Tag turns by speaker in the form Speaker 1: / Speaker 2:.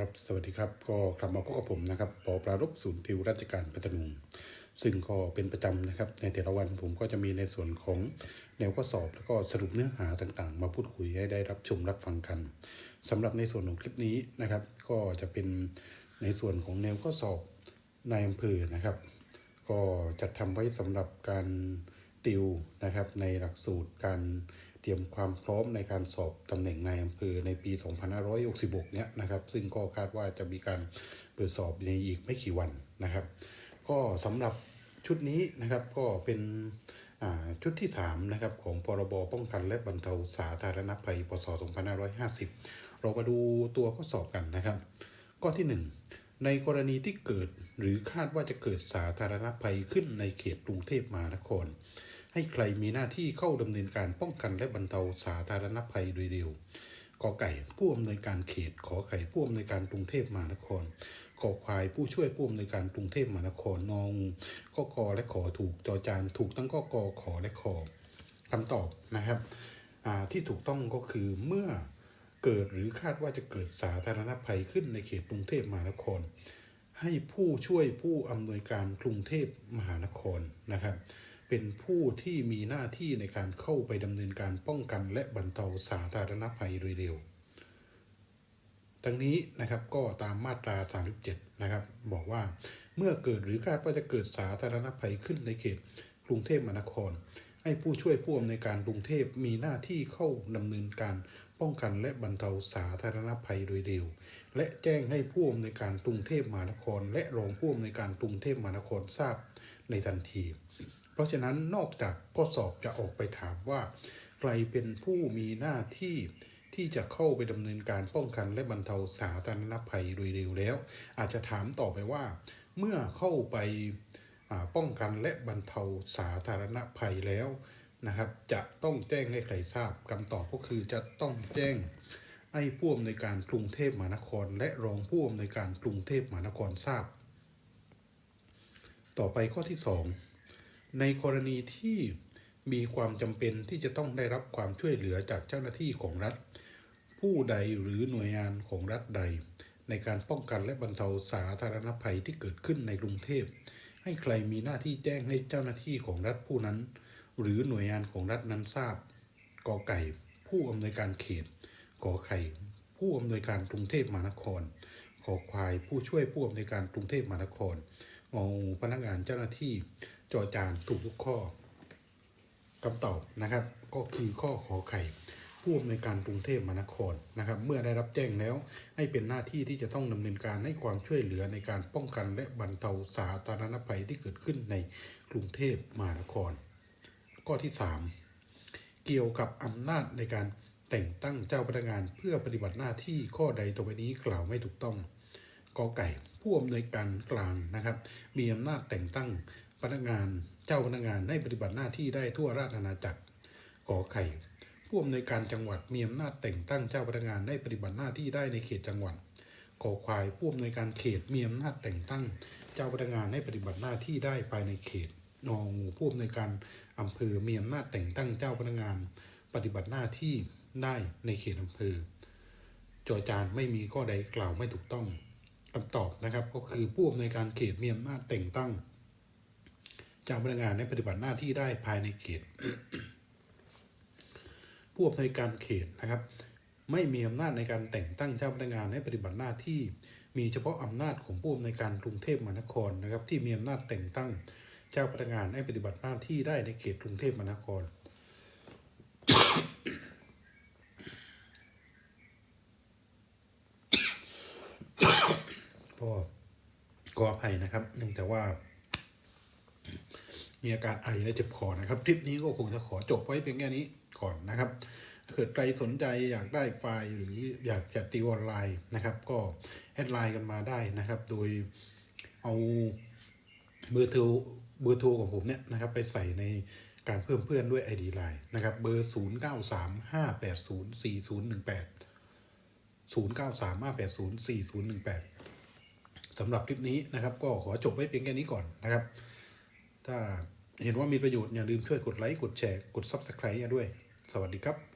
Speaker 1: ครับ สวัสดีครับ ก็กลับมาพบกับผมนะครับปอปรารบศูนย์ติวราชการพัทลุงซึ่งก็เป็นประจำนะครับ ในแต่ละวันผมก็จะมีในส่วนของแนวข้อสอบแล้วก็สรุปเนื้อหาต่างๆ มาพูดคุยให้ได้รับชมรับฟังกันสำหรับในส่วนของคลิปนี้นะครับ ก็จะเป็นในส่วนของแนวข้อสอบนายอำเภอนะครับ ก็จัดทำไว้สำหรับการติวนะครับในหลักสูตรการ เตรียมความพร้อมในการสอบตำแหน่งนายอำเภอในปี 2566 เนี้ยนะครับ ซึ่งก็คาดว่าจะมีการเปิดสอบในอีกไม่กี่วันนะครับ ก็สำหรับชุดนี้นะครับก็เป็นอ่าชุดที่3นะครับของพรบป้องกันและบรรเทาสาธารณภัย พศ 2550 เรามาดูตัวข้อสอบกันนะครับ ข้อที่ 1 ในกรณีที่เกิดหรือคาดว่าจะเกิดสาธารณภัยขึ้นในเขตกรุงเทพมหานคร ให้ใครมีหน้าที่เข้าดำเนินการป้องกันและบรรเทาสาธารณภัยโดยเร็วกอไก่ผู้อำนวยการเขต ขอไข่ผู้อำนวยการกรุงเทพมหานครขอควายผู้ช่วยผู้อำนวยการกรุงเทพมหานครนองก็กอและขอถูกจอจานถูกทั้งก็กอขอและขอคำตอบนะครับที่ถูกต้องก็คือเมื่อเกิดหรือคาดว่าจะเกิดสาธารณภัยขึ้นในเขตกรุงเทพมหานคร ให้ผู้ช่วยผู้อำนวยการกรุงเทพมหานครนะครับ เป็นผู้ที่มีหน้าที่ในการเข้าไปดำเนินการป้องกันและบรรเทาสาธารณภัยโดยเร็วทั้งนี้นะครับก็ตามมาตรา 37 นะครับ บอกว่าเมื่อเกิดหรือคาดว่าจะเกิดสาธารณภัยขึ้นในเขตกรุงเทพมหานคร ให้ผู้ช่วยผู้อำนวยการกรุงเทพมีหน้าที่เข้าดำเนินการป้องกันและบรรเทาสาธารณภัยโดยเร็ว และแจ้งให้ผู้อำนวยการกรุงเทพมหานคร และรองผู้อำนวยการกรุงเทพมหานครทราบในทันที เพราะฉะนั้นนอกจากข้อสอบจะออกไปถามว่า ใครเป็นผู้มีหน้าที่ที่จะเข้าไปดำเนินการป้องกันและบรรเทาสาธารณภัยโดยเร็วแล้ว อาจจะถามต่อไปว่า เมื่อเข้าไปป้องกันและบรรเทาสาธารณภัยแล้วนะครับ จะต้องแจ้งให้ใครทราบคำตอบก็คือจะต้องแจ้งให้ผู้อำนวยการกรุงเทพมหานคร และรองผู้อำนวยการกรุงเทพมหานครทราบ ต่อไปข้อที่สอง ในกรณีที่มีความจำเป็นที่จะต้องได้รับความช่วยเหลือจากเจ้าหน้าที่ของรัฐ ผู้ใดหรือหน่วยงานของรัฐใด ในการป้องกันและบรรเทาสาธารณภัยที่เกิดขึ้นในกรุงเทพ ให้ใครมีหน้าที่แจ้งให้เจ้าหน้าที่ของรัฐผู้นั้น หรือหน่วยงานของรัฐนั้นทราบกอไก่ ผู้อำนวยการเขตกอไข่ผู้อำนวยการกรุงเทพมหานครขอควายผู้ช่วยผู้อำนวยการกรุงเทพมหานครงองพนักงานเจ้าหน้าที่ จอจานถูกทุกข้อคำตอบนะครับ ก็คือข้อขอไข่ผู้อำนวยการกรุงเทพมหานครนะครับ เมื่อได้รับแจ้งแล้ว ให้เป็นหน้าที่ที่จะต้องดำเนินการให้ความช่วยเหลือในการป้องกันและบรรเทาสาธารณภัยที่เกิดขึ้นในกรุงเทพมหานคร ข้อที่ 3 เกี่ยวกับอำนาจในการแต่งตั้งเจ้าพนักงานเพื่อปฏิบัติหน้าที่ข้อใดต่อไปนี้กล่าวไม่ถูกต้องกอไก่ ผู้อำนวยการกลางนะครับ มีอำนาจแต่งตั้ง พนักงานเจ้าพนักงานให้ปฏิบัติหน้าที่ได้ทั่วราชอาณาจักรกอไข่ผู้อำนวยการจังหวัดมีอำนาจแต่งตั้งเจ้าพนักงานให้ปฏิบัติหน้าที่ได้ในเขตจังหวัดขอควายผู้อำนวยการเขตมีอำนาจแต่งตั้ง เจ้าพนักงานให้ปฏิบัติหน้าที่ได้ภายในเขตนองูผู้อำนวยการอำเภอมีอำนาจแต่งตั้งเจ้าพนักงาน ปฏิบัติหน้าที่ได้ในเขตอำเภอจอจานไม่มีข้อใดกล่าวไม่ถูกต้องคำตอบนะครับ ก็คือผู้อำนวยการเขตมีอำนาจแต่งตั้ง เจ้าพนักงานให้ปฏิบัติหน้าที่ได้ภายในเขต ผู้อำนวยการเขตนะครับ ไม่มีอำนาจในการแต่งตั้งเจ้าพนักงานให้ปฏิบัติหน้าที่ มีเฉพาะอำนาจของผู้อำนวยการกรุงเทพมหานครนะครับ ที่มีอำนาจแต่งตั้งเจ้าพนักงานให้ปฏิบัติหน้าที่ได้ในเขตกรุงเทพมหานครก็ขออภัยนะครับเนื่องจากว่า มีอาการไอและเจ็บคอนะครับคลิปนี้ก็คงจะขอจบไว้เพียงแค่นี้ก่อนนะครับถ้าเกิดใครสนใจอยากได้ไฟล์หรืออยากจะติวออนไลน์นะครับ ก็แอดไลน์กันมาได้นะครับ โดยเอาเบอร์โทรเบอร์โทรของผมเนี่ยนะครับ ไปใส่ในการเพิ่มเพื่อนด้วย ID Line นะครับเบอร์ 0 9 3 5 8 0 4 0 1 8 0 9 3 5 8 0 4 0 1 8สำหรับคลิปนี้นะครับ ก็ขอจบไว้เพียงแค่นี้ก่อนนะครับ ถ้า เห็นว่ามีประโยชน์อย่าลืมช่วยกดไลค์กดแชร์กด Subscribe ด้วย สวัสดีครับ